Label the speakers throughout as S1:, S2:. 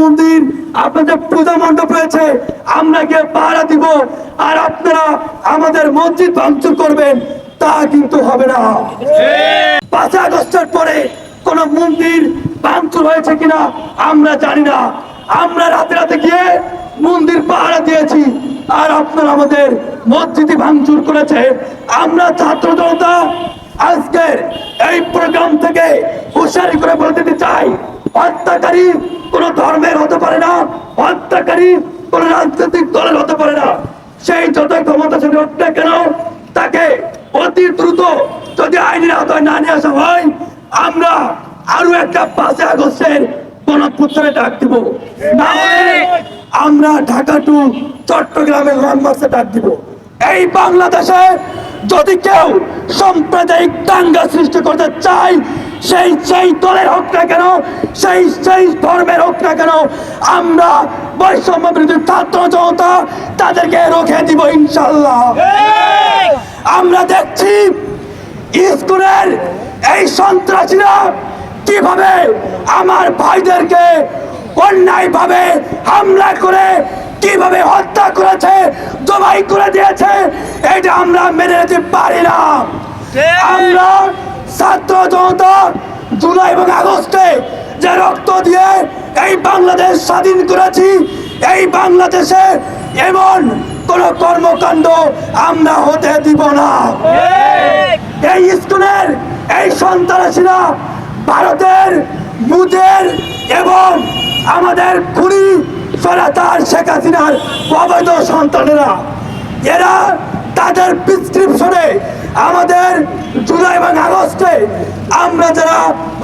S1: মন্দির, আপনাদের পূজা মণ্ডপ রয়েছে, আমরা গিয়ে পাহারা দিব। আর আপনারা আমাদের মসজিদ ভাঙচুর করবেন, তা কিন্তু হবে না। পাঁচই আগস্টের পরে কোন মন্দির ভাঙচুর হয়েছে কিনা আমরা জানি না। আমরা রাতে রাতে গিয়ে মন্দির পাহারা দিয়েছি, আর আপনারা আমাদের মসজিদে ভাঙচুর করেছে। আমরা ছাত্র জনতা, আজকের এই প্রোগ্রাম থেকে হুশিয়ারি করে বলে দিতে চাই হত্যাকারী কোন ধর্মের হতে পারে না, হত্যাকারী কোন রাজনৈতিক দলের হতে পারে না। সেই যতই ক্ষমতা সে হোক না কেন, তাকে অতি দ্রুত যদি আইনের আওতায় না নিয়ে আসা হয়, আমরা আরও একটা পাঁচে আগস্টের গণপুত্রে ডাক দিব। আমরা ঢাকা টু চট্টগ্রামের লং ডাক দিব। এই বাংলাদেশে যদি কেউ সাম্প্রদায়িক দাঙ্গা সৃষ্টি করতে চায় সেই সেই দলের হোক না কেন সেই সেই ধর্মের হোক না কেন আমরা বৈষম্য বিরোধী ছাত্র জনতা তাদেরকে রোখে দিব ইনশাল্লাহ আমরা দেখছি স্কুলের এই সন্ত্রাসীরা কীভাবে আমার ভাইদেরকে অন্যায় ভাবে হামলা করে কীভাবে হত্যা করেছে জবাই করে দিয়েছে এটা আমরা মেনে নিতে পারি না। আমরা ছাত্র জনতা জুলাই এবং আগস্টে যে রক্ত দিয়ে এই বাংলাদেশ স্বাধীন করেছি, এই বাংলাদেশে এমন কোন কর্মকাণ্ড আমরা হতে দিব না। এই স্কুলের এই সন্ত্রাসীরা ভারতের, মুদের এবং আমাদের খুনি সরাতার শেখ হাসিনার অবৈধ সন্তানেরা, এরা তাদের প্রিসক্রিপশনে আমাদের জুলাই এবং আগস্টে আমরা যারা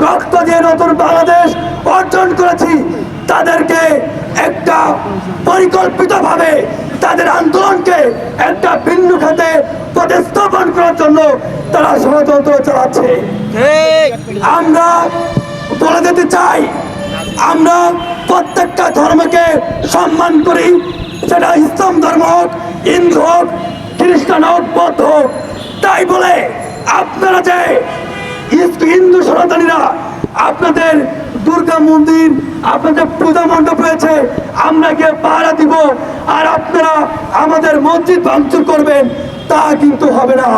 S1: রক্ত দিয়ে নতুন বাংলাদেশ অর্জন করেছি তাদেরকে একটা পরিকল্পিতভাবে তাদের আন্দোলনকে একটা ভিন্ন খাতে প্রতিস্থাপন করার জন্য তারা ষড়যন্ত্র চালাচ্ছে। আমরা বলে দিতে চাই আমরা প্রত্যেকটা ধর্মকে সম্মান করি সেটা ইসলাম ধর্ম হোক হিন্দু হোক হোক বৌদ্ধ হোক তাই বলে আপনারা যে হিন্দু সনাতনীরা আপনাদের দুর্গা মন্দির, আপনাদের পূজা মণ্ডপ রয়েছে, আমরা গিয়ে পাহারা দিব আর আপনারা আমাদের মসজিদ ভাঙচুর করবেন, তা কিন্তু হবে না।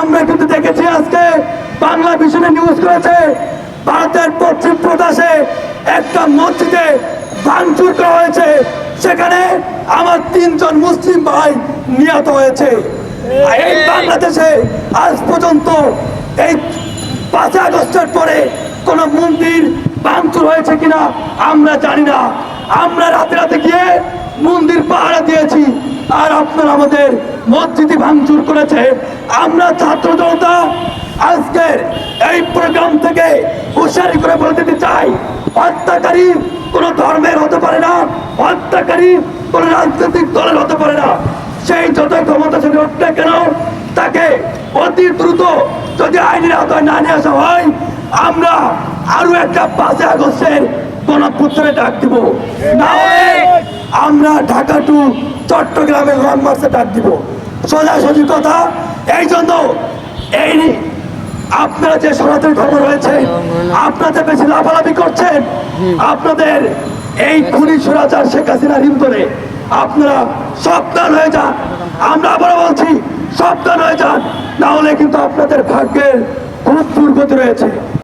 S1: আমরা কিন্তু দেখেছি আজকে বাংলা ভিশনে নিউজ করেছে, ভারতের পশ্চিম প্রদেশে একটা মসজিদে ভাঙচুর করা হয়েছে, সেখানে আমার তিনজন মুসলিম ভাই নিহত হয়েছে। এই বাংলাদেশে আজ পর্যন্ত এই পাঁচই আগস্টের পরে কোন মন্দির ভাঙচুর হয়েছে কিনা আমরা জানি না। আমরা রাতে রাতে গিয়ে মন্দির পাহারা দিয়েছি আর আপনারা আমাদের মসজিদে ভাঙচুর করেছে। আমরা ছাত্র জনতা আজকের এই প্রোগ্রাম থেকে হুশিয়ারি করে বলে দিতে চাই হত্যাকারী কোন ধর্মের হতে পারে না হত্যাকারী কোন রাজনৈতিক দলের হতে পারে না। সেই যতই ক্ষমতা সে হোক না কেন? তাকে অতি দ্রুত যদি আইনের আওতায় না নিয়ে আসা হয়, আমরা আরও একটা পাঁচই আগস্টের গণপুত্রে ডাক দিব। না আমরা ঢাকা টু চট্টগ্রামের ডাক দিব। সোজাসুজি কথা, এই জন্য এই আপনারা যে সনাতন ধর্ম রয়েছে, আপনাদের বেশি লাফালাফি করছেন, আপনাদের এই খুনি সুরাচার শেখ হাসিনার হিন্দরে আপনারা সাবধান হয়ে যান। আমরা আবার বলছি, সাবধান হয়ে যান। না হলে কিন্তু আপনাদের ভাগ্যের খুব দুর্গতি রয়েছে।